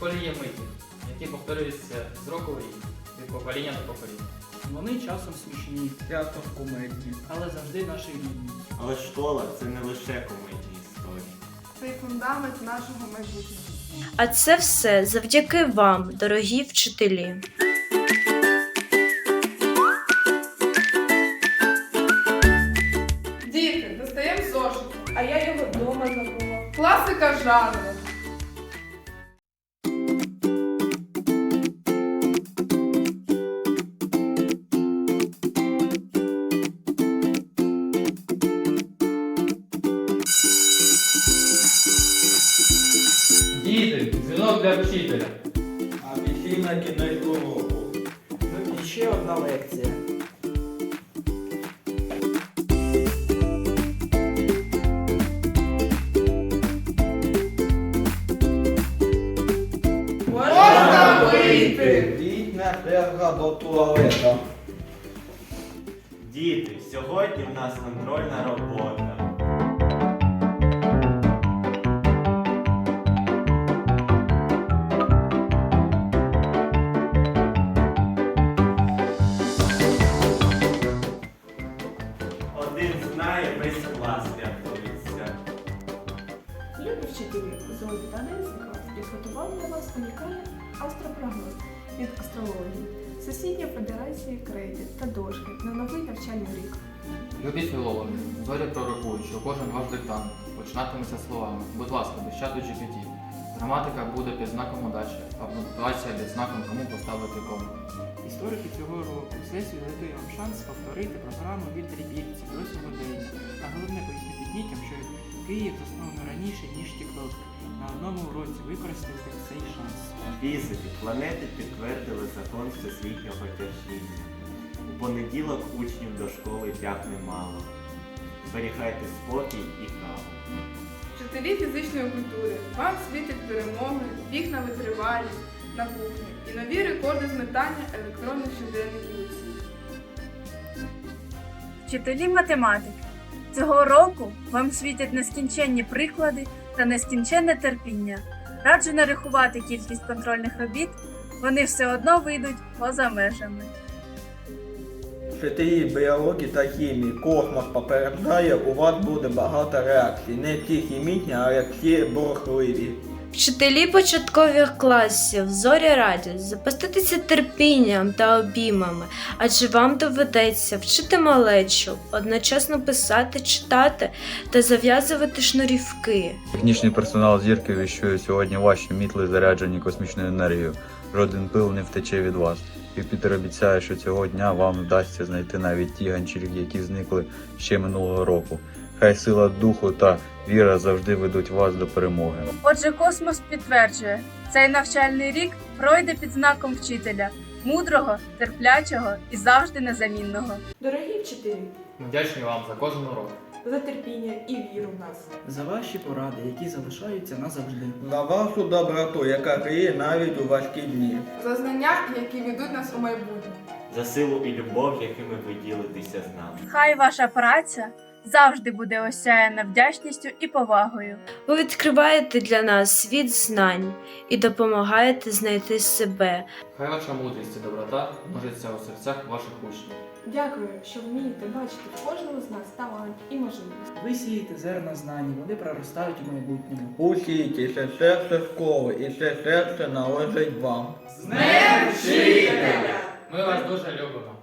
школі є миті, які повторюються з року в рік, від покоління до покоління. Вони часом смішні, часом кумедні, але завжди наші рідні. Але школа це не лише комедні історії. Цей фундамент нашого майбутнього. А це все завдяки вам, дорогі вчителі. Діти, достаємо зошит. А я його вдома забула. Класика жанру. Для вчителя. Офіційна кінець уроку. Ну і ще одна лекція. Можна вийти. Черга до туалета. Діти, сьогодні в нас контрольна робота. Зої та Денисенко для вас унікальний астропрогноз від астрології, Всесвітньої Федерації кредит та дошки на новий навчальний рік. Любі філологи, зорі пророкують, що кожен ваш диктант починатиметься словами «Будь ласка, без чату GPT». Граматика буде під знаком удачі, а пунктуація під знаком кому поставити кому. Історики цього року сесію дадуть вам шанс повторити програму від трипільці до сьогодення. А головне пояснити дітям, що Київ засновано раніше, ніж TikTok. На одному уроці використати цей шанс. Фізики, планети підтвердили закон всесвітнього тяжіння. У понеділок учнів до школи тягне мало. Зберігайте спокій і каву. Вчителі фізичної культури. Вам світить перемоги, біг на витривалість, на кухню і нові рекорди зметання електронних щоденників усіх. Вчителі математики. Цього року вам світять нескінченні приклади та нескінченне терпіння. Раджу нарахувати кількість контрольних робіт, вони все одно вийдуть поза межами. Вчителі біології та хімії космос попереджає, у вас буде багато реакцій. Не ті хімічні, а як всі бурхливі. Вчителі початкових класів зорі радять запаститися терпінням та обіймами, адже вам доведеться вчити малечу, одночасно писати, читати та зав'язувати шнурівки. Технічний персонал зірки віщує сьогодні ваші мітли заряджені космічною енергією. Жоден пил не втече від вас. Юпітер обіцяє, що цього дня вам вдасться знайти навіть ті ганчірки, які зникли ще минулого року. Хай сила духу та віра завжди ведуть вас до перемоги. Отже, космос підтверджує, цей навчальний рік пройде під знаком вчителя, мудрого, терплячого і завжди незамінного. Дорогі вчителі, Ми вдячні вам за кожен урок. за терпіння і віру в нас. За ваші поради, які залишаються назавжди. За вашу доброту, яка гріє навіть у важкі дні. За знання, які ведуть нас у майбутнє. За силу і любов, якими ви ділитеся з нами. Хай ваша праця завжди буде осяяна вдячністю і повагою. Ви відкриваєте для нас світ знань і допомагаєте знайти себе. Хай ваша мудрість і доброта множиться у серцях ваших учнів. Дякую, що вмієте бачити в кожному з нас талант і можливість. Ви сієте зерна знань, вони проростають у майбутньому. Усійте, це серце школи, і це серце належить вам. Ми вас дуже любимо.